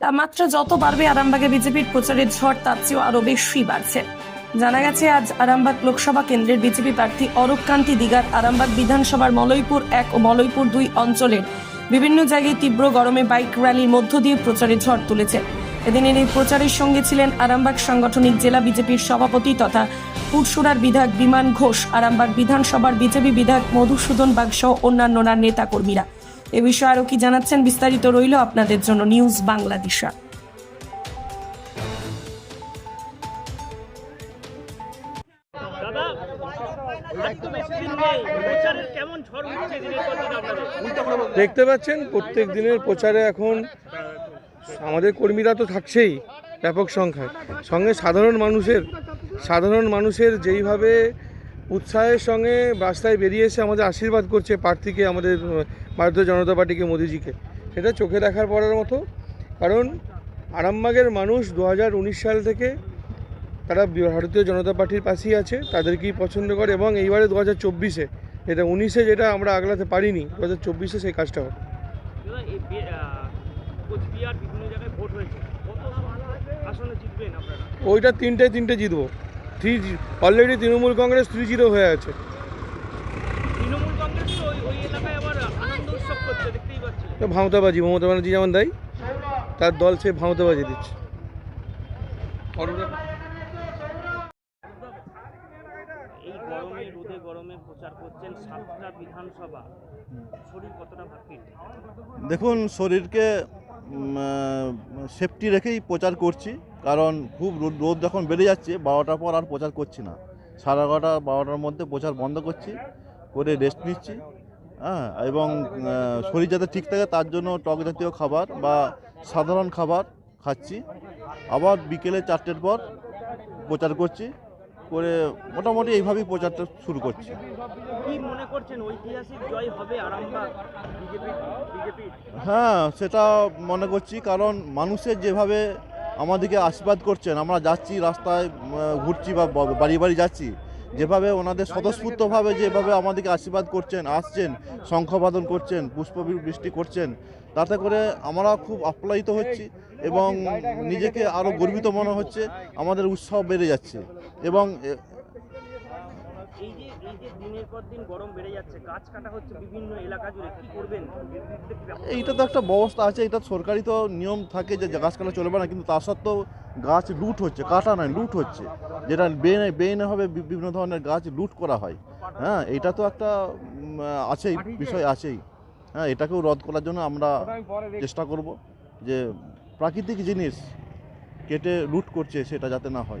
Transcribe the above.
তাপমাত্রা যত বাড়বে আরামবাগে বিজেপির প্রচারের ঝড়, তার চেয়েও আরও বেশি বাড়ছে। জানা গেছে, আজ আরামবাগ লোকসভা কেন্দ্রের বিজেপি প্রার্থী অরূপ কান্তি দিগার আরামবাগ বিধানসভার মলয়পুর এক ও মলয়পুর দুই অঞ্চলের বিভিন্ন জায়গায় তীব্র গরমে বাইক র্যালির মধ্য দিয়ে প্রচারে ঝড় তুলেছে। এদিনের এই প্রচারের সঙ্গে ছিলেন আরামবাগ সাংগঠনিক জেলা বিজেপির সভাপতি তথা পুরসুরার বিধায়ক বিমান ঘোষ, আরামবাগ বিধানসভার বিজেপি বিধায়ক মধুসূদন বাগ সহ অন্যান্যরা নেতা কর্মীরা এ বিষয়ে আরও কি জানাচ্ছেন বিস্তারিত রইল আপনাদের জন্য নিউজ বাংলাদেশা দেখতে পাচ্ছেন প্রত্যেক দিনের প্রচারে এখন আমাদের কর্মীরা তো থাকছেই ব্যাপক সংখ্যায়। সঙ্গে সাধারণ মানুষের সাধারণ মানুষের যেইভাবে উৎসাহের সঙ্গে রাস্তায় বেরিয়ে এসে আমাদের আশীর্বাদ করছে প্রার্থীকে আমাদের ভারতীয় জনতা পার্টিকে মোদিজিকে। সেটা চোখে দেখার পড়ার মতো। কারণ আরামবাগের মানুষ দু হাজার উনিশ সাল থেকে তারা ভারতীয় জনতা পার্টির পাশেই আছে তাদেরকেই পছন্দ করে এবং এইবারে দু হাজার চব্বিশে এটা উনিশে যেটা আমরা আগলাতে পারিনি দু হাজার চব্বিশে সেই কাজটা হবে। ওইটা তিনটে তিনটে জিতবো। Three already Trinamool Congress three zero হয়ে আছে। ভাঁওতাবাজি মমতা ব্যানার্জি যেমন দেয় তার দল সে ভাঁওতাবাজি দিচ্ছে। গরমে রোদে গরমে প্রচার করছেন সাতটা বিধানসভা। শরীর কতটা ভাবপিট দেখুন শরীরকে সেফটি রেখেই প্রচার করছি। কারণ খুব রোদ রোদ যখন বেড়ে যাচ্ছে বারোটার পর আর প্রচার করছি না। সাড়ে এগারোটা বারোটার মধ্যে প্রচার বন্ধ করছি করে রেস্ট নিচ্ছি হ্যাঁ এবং শরীর যাতে ঠিক থাকে তার জন্য টক জাতীয় খাবার বা সাধারণ খাবার খাচ্ছি। আবার বিকেলে চারটের পর প্রচার করছি করে মোটামুটি এইভাবেই প্রচারটা শুরু করছি। হ্যাঁ সেটা মনে করছি কারণ মানুষের যেভাবে আমাদেরকে আশীর্বাদ করছেন, আমরা যাচ্ছি রাস্তায় ঘুরছি বা বাড়ি বাড়ি যাচ্ছি। যেভাবে ওনাদের স্বতঃস্ফূর্তভাবে যেভাবে আমাদেরকে আশীর্বাদ করছেন, আসছেন শঙ্খবাদন করছেন পুষ্প বৃষ্টি করছেন, তাতে করে আমরা খুব আপ্লায়িত হচ্ছি এবং নিজেকে আরও গর্বিত মনে হচ্ছে, আমাদের উৎসাহ বেড়ে যাচ্ছে এবং এইটা তো একটা ব্যবস্থা আছে, এটা সরকারি তো নিয়ম থাকে যে গাছ কাটা চলবে না, কিন্তু তা সত্ত্বেও গাছ লুট হচ্ছে, কাটা নয়, লুট হচ্ছে। যেটা বেনে বেআইনিভাবে বি- বিভিন্ন ধরনের গাছ লুট করা হয়। হ্যাঁ এটা তো একটা আছেই, বিষয় আছেই। হ্যাঁ এটাকেও রদ করার জন্য আমরা চেষ্টা করব যে প্রাকৃতিক জিনিস কেটে লুট করছে, সেটা যাতে না হয়।